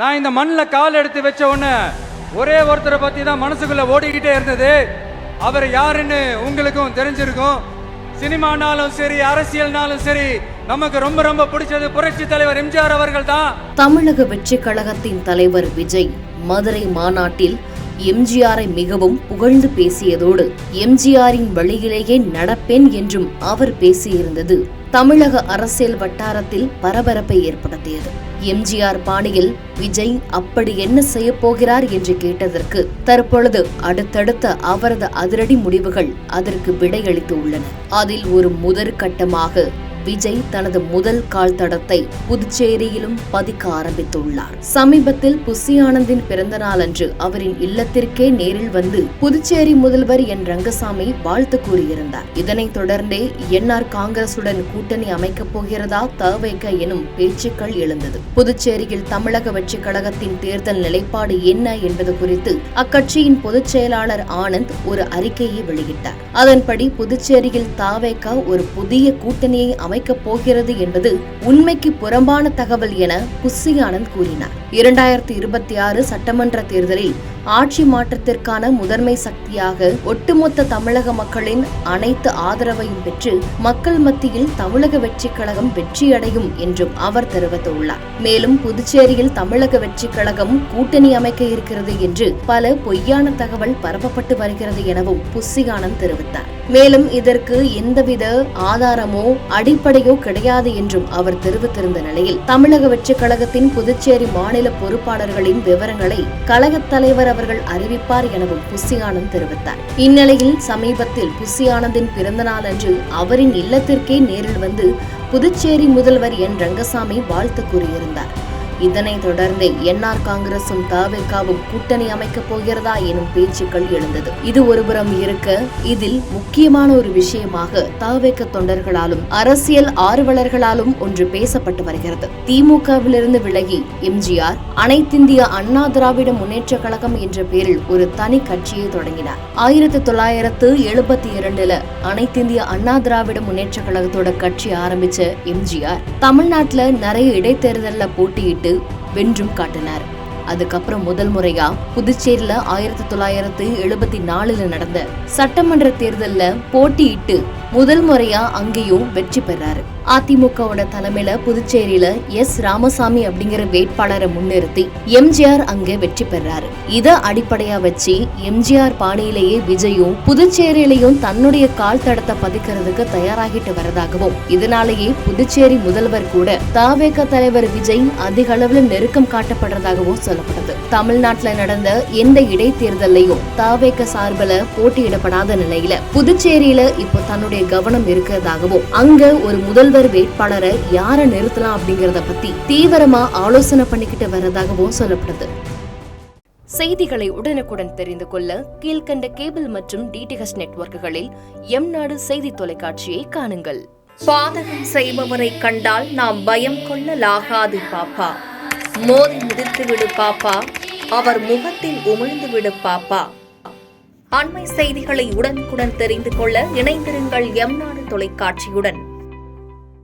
நான் இந்த மண்ணில் கால் எடுத்து வச்ச உடனே ஒரே ஒருத்தரை பற்றி தான் மனசுக்குள்ளே ஓடிக்கிட்டே இருந்தது. அவர் யாருன்னு உங்களுக்கும் தெரிஞ்சிருக்கும். சினிமானாலும் சரி அரசியல்னாலும் சரி நமக்கு ரொம்ப ரொம்ப பிடிச்சது புரட்சி தலைவர் எம்ஜிஆர் அவர்கள் தான். தமிழக வெற்றி கழகத்தின் தலைவர் விஜய் மதுரை மாநாட்டில் எம்ஜிஆரை மிகவும் புகழ்ந்து பேசியதோடு எம்ஜிஆரின் வழியிலேயே நடப்பேன் என்றும் அவர் பேசியிருந்தது. தமிழக அரசியல் வட்டாரத்தில் பரபரப்பை ஏற்படுத்தியது. எம்ஜிஆர் பாணியில் விஜய் அப்படி என்ன செய்யப் போகிறார் என்று கேட்டதற்கு தற்பொழுது அடுத்தடுத்த அவரது அதிரடி முடிவுகள் அதற்கு விடையளித்து உள்ளன. அதில் ஒரு முதற்கட்டமாக விஜய் தனது முதல் கால் தடத்தை புதுச்சேரியிலும் பதிக்க ஆரம்பித்துள்ளார். சமீபத்தில் புசி ஆனந்தின் பிறந்த நாளன்று அவரின் இல்லத்திற்கே நேரில் வந்து புதுச்சேரி முதல்வர் என் ரங்கசாமி வாழ்த்து கூறியிருந்தார். இதனைத் தொடர்ந்தே என்ஆர் காங்கிரசுடன் கூட்டணி அமைக்கப் போகிறதா தவைக்க எனும் பேச்சுக்கள் எழுந்தது. புதுச்சேரியில் தமிழக வெற்றி கழகத்தின் தேர்தல் நிலைப்பாடு என்ன என்பது குறித்து அக்கட்சியின் பொதுச் செயலாளர் ஆனந்த் ஒரு அறிக்கையை வெளியிட்டார். அதன்படி புதுச்சேரியில் தாவேக்கா ஒரு புதிய கூட்டணியை அமைக்கப் போகிறது என்பது உண்மைக்கு புறம்பான தகவல் என புஸ்ஸி ஆனந்த் கூறினார். இரண்டாயிரத்தி இருபத்தி ஆறு சட்டமன்ற தேர்தலில் ஆட்சி மாற்றத்திற்கான முதன்மை சக்தியாக ஒட்டுமொத்த தமிழக மக்களின் அனைத்து ஆதரவையும் பெற்று மக்கள் மத்தியில் தமிழக வெற்றிக் கழகம் வெற்றியடையும் என்றும் அவர் தெரிவித்துள்ளார். மேலும் புதுச்சேரியில் தமிழக வெற்றிக் கழகம் கூட்டணி அமைக்க இருக்கிறது என்று பல பொய்யான தகவல் பரப்பப்பட்டு வருகிறது எனவும் புஸ்ஸிகானந்த் தெரிவித்தார். மேலும் இதற்கு எந்தவித ஆதாரமோ அடிப்படையோ கிடையாது என்றும் அவர் தெரிவித்திருந்த நிலையில் தமிழக வெற்றிக் கழகத்தின் புதுச்சேரி மாநில பொறுப்பாளர்களின் விவரங்களை கழகத் தலைவர் அவர்கள் அறிவிப்பார் எனவும் புசி தெரிவித்தார். இந்நிலையில் சமீபத்தில் புசி பிறந்தநாள் அன்று அவரின் இல்லத்திற்கே நேரில் வந்து புதுச்சேரி முதல்வர் என் ரங்கசாமி வாழ்த்து கூறியிருந்தார். இதனைத் தொடர்ந்து என்ஆர் காங்கிரசும் தவிகாவும் கூட்டணி அமைக்கப் போகிறதா எனும் பேச்சுக்கள் எழுந்தது. இது ஒருபுறம் இருக்க இதில் முக்கியமான ஒரு விஷயமாக தவிக தொண்டர்களாலும் அரசியல் ஆர்வலர்களாலும் ஒன்று பேசப்பட்டு வருகிறது. திமுகவிலிருந்து விலகி எம்ஜிஆர் அனைத்திந்திய அண்ணா திராவிட முன்னேற்ற கழகம் என்ற பெயரில் ஒரு தனி கட்சியை தொடங்கினார். ஆயிரத்தி தொள்ளாயிரத்து எழுபத்தி இரண்டுல அனைத்திந்திய அண்ணா திராவிட முன்னேற்ற கழகத்தோட கட்சி ஆரம்பிச்ச எம்ஜிஆர் தமிழ்நாட்டுல நிறைய இடைத்தேர்தல்ல போட்டியிட்டு வென்றும் காட்டினார். அதுக்கப்புறம் முதல் முறையா புதுச்சேரியில ஆயிரத்தி தொள்ளாயிரத்து எழுபத்தி நாலுல நடந்த சட்டமன்ற தேர்தல்ல போட்டியிட்டு முதல் முறையா அங்கேயும் வெற்றி பெறாரு. அதிமுகவோட தலைமையில புதுச்சேரியில எஸ். ராமசாமி அப்படிங்கிற வேட்பாளரை முன்னிறுத்தி எம்ஜிஆர் அங்க வெற்றி பெறாரு. இத அடிப்படையா வச்சு எம்ஜிஆர் பாணியிலேயே விஜயும் புதுச்சேரியிலையும் தன்னுடைய கால் தடத்தை பதிக்கிறதுக்கு தயாராகிட்டு வரதாகவும் இதனாலேயே புதுச்சேரி முதல்வர் கூட தாவேக தலைவர் விஜய் அதிக அளவுல நெருக்கம் காட்டப்படுறதாகவும் சொல்லப்படுது. தமிழ்நாட்டுல நடந்த எந்த இடைத்தேர்தலையும் தாவேக சார்பில் போட்டியிடப்படாத நிலையில புதுச்சேரியில இப்போ தன்னுடைய கவனம் இருக்கிறதாகவும் அங்க ஒரு முதல் முதல்வர் வேட்பாளரை யார நிறுத்தலாம் அப்படிங்கறத பத்தி தீவிரமா ஆலோசனை பண்ணிக்கிட்டு வரதாகவும் சொல்லப்படுது. செய்திகளை உடனுக்குடன் தெரிந்து கொள்ள கீழ்கண்ட கேபிள் மற்றும் டிடிஹெச் நெட்வொர்க்குகளில் எம் நாடு செய்தி தொலைக்காட்சியை காணுங்கள். பாதகம் செய்பவரை கண்டால் நாம் பயம் கொள்ளலாகாது பாப்பா. மோதி முடித்து விடு பாப்பா. அவர் முகத்தில் உமிழ்ந்து விடு பாப்பா. அண்மை செய்திகளை உடனுக்குடன் தெரிந்து கொள்ள இணைந்திருங்கள் எம் நாடு தொலைக்காட்சியுடன்.